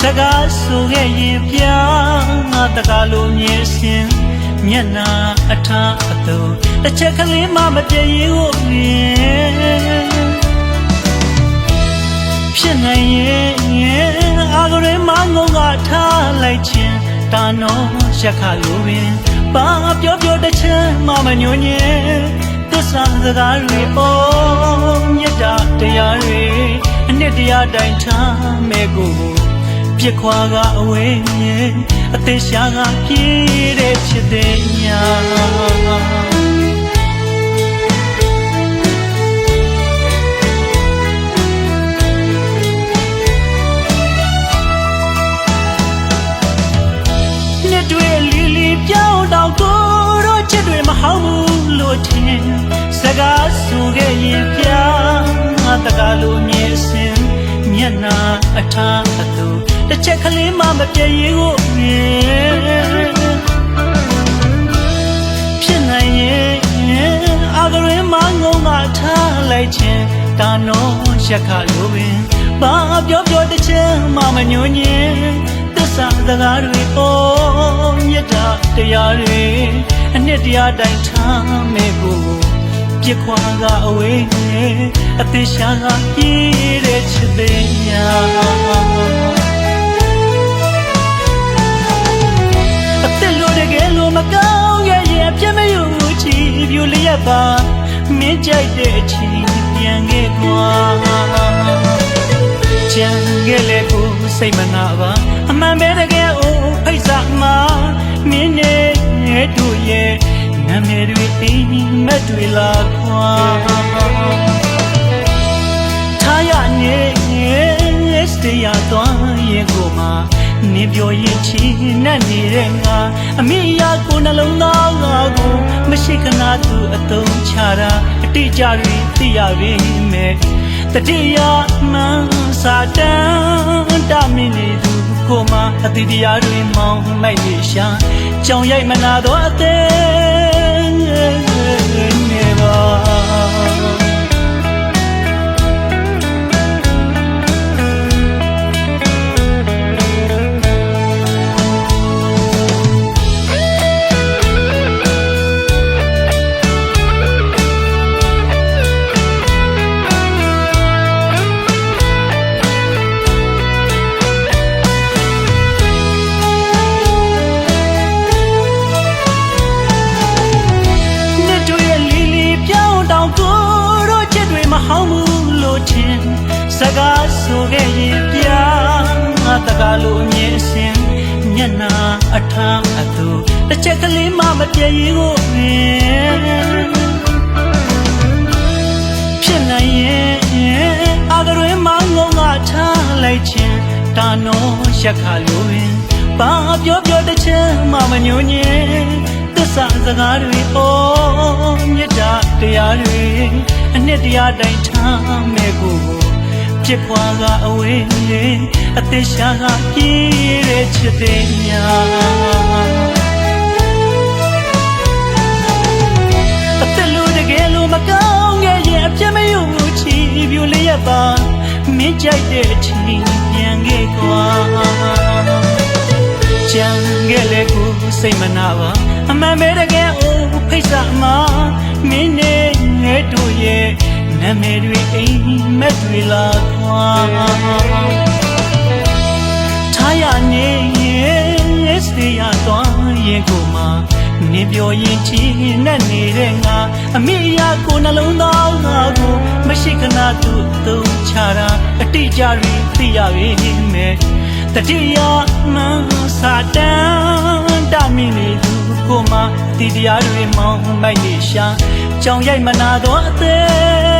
စကားဆိုခဲ့ရင်ပြငါတကားလိုမြင်စင်မျက်နာအထားအသွတစ်ချက်ကလေးမှမပြည့်ရင်ကိုမြင်ဖြစ်နိုင်ရဲ့အာဂရဲမငုံကထားလိုက်ခြင်းတာနောရက်ခလိုပင်ဘာပြောပြောတစ်ချက်မှမညွညင်သစ္စာစကားတွေပေါ်မြတ်တာတရားတွေအ နှစ်တရားတိုင်းထားမဲ့ကိုယ်ပြစ်ခွာကအဝေးမြင်အသေးရှားကပြေးတဲ့ချစ်တဲ့ညာနှစ်တွေလီလီပြောင်းတောင်ကိုတော့ချစ်တွေမဟောင်းဘူးလို့ထင်စကားဆိုခဲ့ရင်ပြငါတကားလိုမြင်စင် မျက်နာအထားအသူတစ်ချက်ကလေးမှမပြည့်ရင်ကိုမြင်ဖြစ်နိုင်ရဲ့အာဂရင်းမငုံကထားလိုက်ခြင်းတာနောရက်ခလိုပင်ဘာပြောပြောတစ်ချက်မှမညွညင်သစ္စာစကားတွေပေါ်မြတ်တာတရားတွေအနှစ်တရားတိုင်းထားမဲ့ကို ပြစ်ခွာကအဝေးအသေးရှာကပြေးတဲ့ချစ်သေးညာအသက်လို့တကယ်လို့မကောင်းရဲ့ရဲ့ပြမယူချီပြူလျက်ပါမင်းကြိုက်တဲ့အချိန်ပြန်ခဲ့ကွာကြံခဲ့လေကိုစိတ်မနာပါအမှန်ပဲတကယ်အိုး တွေလာခွာထားရနေစတရသွားရင်ကိုမှနေပြောရင်ချီနဲ့နေတဲ့ငါအမိယာကိုနှလုံးသားငါကိုမရှိခဏသူအတုံးချတာအတိအကျတွေသိရပေမဲ့တတိယမှန်စာတန်တမင်းနေသူကိုမှအတိတရားတွေမောင်းလိုက်နေရှာကြောင်ရိုက်မနာတော့အသေး ဟောင်းဘူးလို့ထင်စကားဆိုခဲ့ရင်ပြငါတကားလိုအမြင်စင်မျက်နာအထမ်းအသူတစ်ချက်ကလေးမှမပြည့်ရင်ကိုမြင်ဖြစ်နိုင်ရဲ့အာဂရွေးမငုံကထားလိုက်ခြင်းတာနောရက်ခလိုပင်ဘာပြောပြောတစ်ချက်မှမညွညင်သစ္စာစကားတွေအော်မြတ်တာတရားတွေအ နှစ်တရားတိုင်းထားမဲ့ကိုပြစ်ခွာကအဝေးအသေးရှာကပြေးတဲ့ချစ်တဲ့ညာအသက်လို့တကယ်လို့မကောင်းခဲ့ရင်အပြတ်မယူဘူးချီပြူလျက်ပါမင်းကြိုက်တဲ့အချိန်ပြန်ခဲ့ကွာကြံခဲ့လေကိုစိတ်မနာပါအမှန်ပဲတကယ်အိုးဖိတ်စာမှာမင်းနဲ့ငဲတို့ရဲ့ နာမည်တွေအိမ်မက်တွေလာခွာထားရနေရဲ့စတေးရသွားရင်ကိုမှနေပြောရင်ချီနဲ့နေတဲ့ငါအမိအရာကိုနှလုံးသားငါကိုမရှိခဏသူသူချတာအတိအကျတွေသိရပေမဲ့တတိယမှစာတန်တမင်းနေသူကိုမှတီတရားတွေမောင်းမိုက်နေရှာကြောင်ရိုက်မနာတော့အသေး